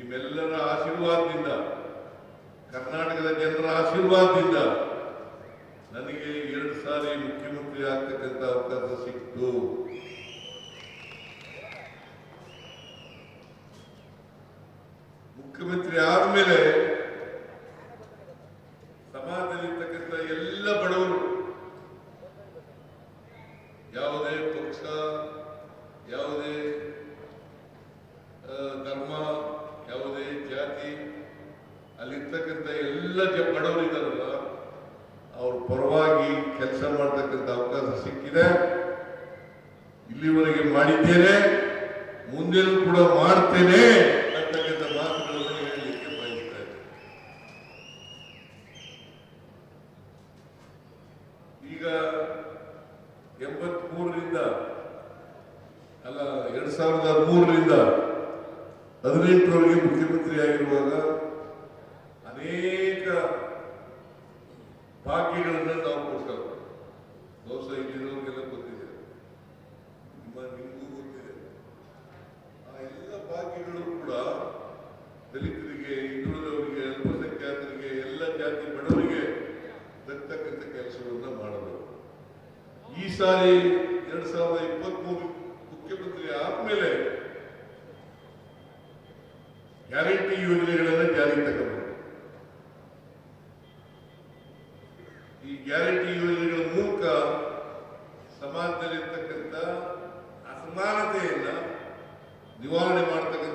ನಿಮ್ಮೆಲ್ಲರ ಆಶೀರ್ವಾದದಿಂದ, ಕರ್ನಾಟಕದ ಜನರ ಆಶೀರ್ವಾದದಿಂದ ನನಗೆ ಎರಡು ಸಾರಿ ಮುಖ್ಯಮಂತ್ರಿ ಆಗ್ತಕ್ಕಂಥ ಅವಕಾಶ ಸಿಕ್ತು ಮುಖ್ಯಮಂತ್ರಿ ಆದ್ಮೇಲೆ ಸಮಾಜದಲ್ಲಿರ್ತಕ್ಕಂಥ ಎಲ್ಲ ಬಡವರು, ಯಾವುದೇ ಪಕ್ಷ, ಯಾವುದೇ ಆ, ಧರ್ಮ ಯಾವುದೇ ಜಾತಿ ಅಲ್ಲಿರ್ತಕ್ಕಂಥ ಎಲ್ಲ ಜ ಬಡವರು ಇದ್ದಾರಲ್ಲ, ಅವ್ರ ಪರವಾಗಿ ಕೆಲಸ ಮಾಡ್ತಕ್ಕಂಥ ಅವಕಾಶ ಸಿಕ್ಕಿದೆ. ಇಲ್ಲಿವರೆಗೆ ಮಾಡಿದ್ದೇನೆ ಮುಂದೆ ಕೂಡ ಮಾಡ್ತೇನೆ ಅಂತಕ್ಕಂಥ ಮಾತುಗಳನ್ನು ಹೇಳಲಿಕ್ಕೆ ಬಯಸ್ತಾ ಈಗ ಎಂಬತ್ಮೂರರಿಂದ, ಅಲ್ಲ, ಎರಡ್ ಸಾವಿರದ ಮೂರರಿಂದ ಹದಿನೆಂಟರವರೆಗೆ ಮುಖ್ಯಮಂತ್ರಿ ಆಗಿರುವಾಗ ಅನೇಕ ಭಾಗ್ಯಗಳನ್ನು ನಾವು ಕೊಡ್ತೇವೆ. ಬಹುಶಃ ಇಲ್ಲಿರೋರಿಗೆಲ್ಲ ಗೊತ್ತಿದೆ. ನಿಮ್ಮ, ನಿಮಗೂ ಗೊತ್ತಿದೆ. ಆ ಎಲ್ಲ ಭಾಗ್ಯಗಳು ಕೂಡ ದಲಿತರಿಗೆ ಹಿಂದುಳಿದವರಿಗೆ ಅಲ್ಪಸಂಖ್ಯಾತರಿಗೆ, ಎಲ್ಲ ಜಾತಿ ಬಡವರಿಗೆ ತಕ್ಕಂಥ ಕೆಲಸಗಳನ್ನು ಮಾಡಬೇಕು. ಈ ಸಾರಿ ಎರಡ್ ಸಾವಿರದ ಇಪ್ಪತ್ಮೂರು ಮುಖ್ಯಮಂತ್ರಿ ಆದ್ಮೇಲೆ ಗ್ಯಾರಂಟಿ ಯೋಜನೆಗಳನ್ನು ಜಾರಿಗೆ ತಗಬೇಕು. ಈ ಗ್ಯಾರಂಟಿ ಯೋಜನೆಗಳ ಮೂಲಕ ಸಮಾಜದಲ್ಲಿರ್ತಕ್ಕಂಥ ಅಸಮಾನತೆಯನ್ನು ನಿವಾರಣೆ ಮಾಡತಕ್ಕಂಥ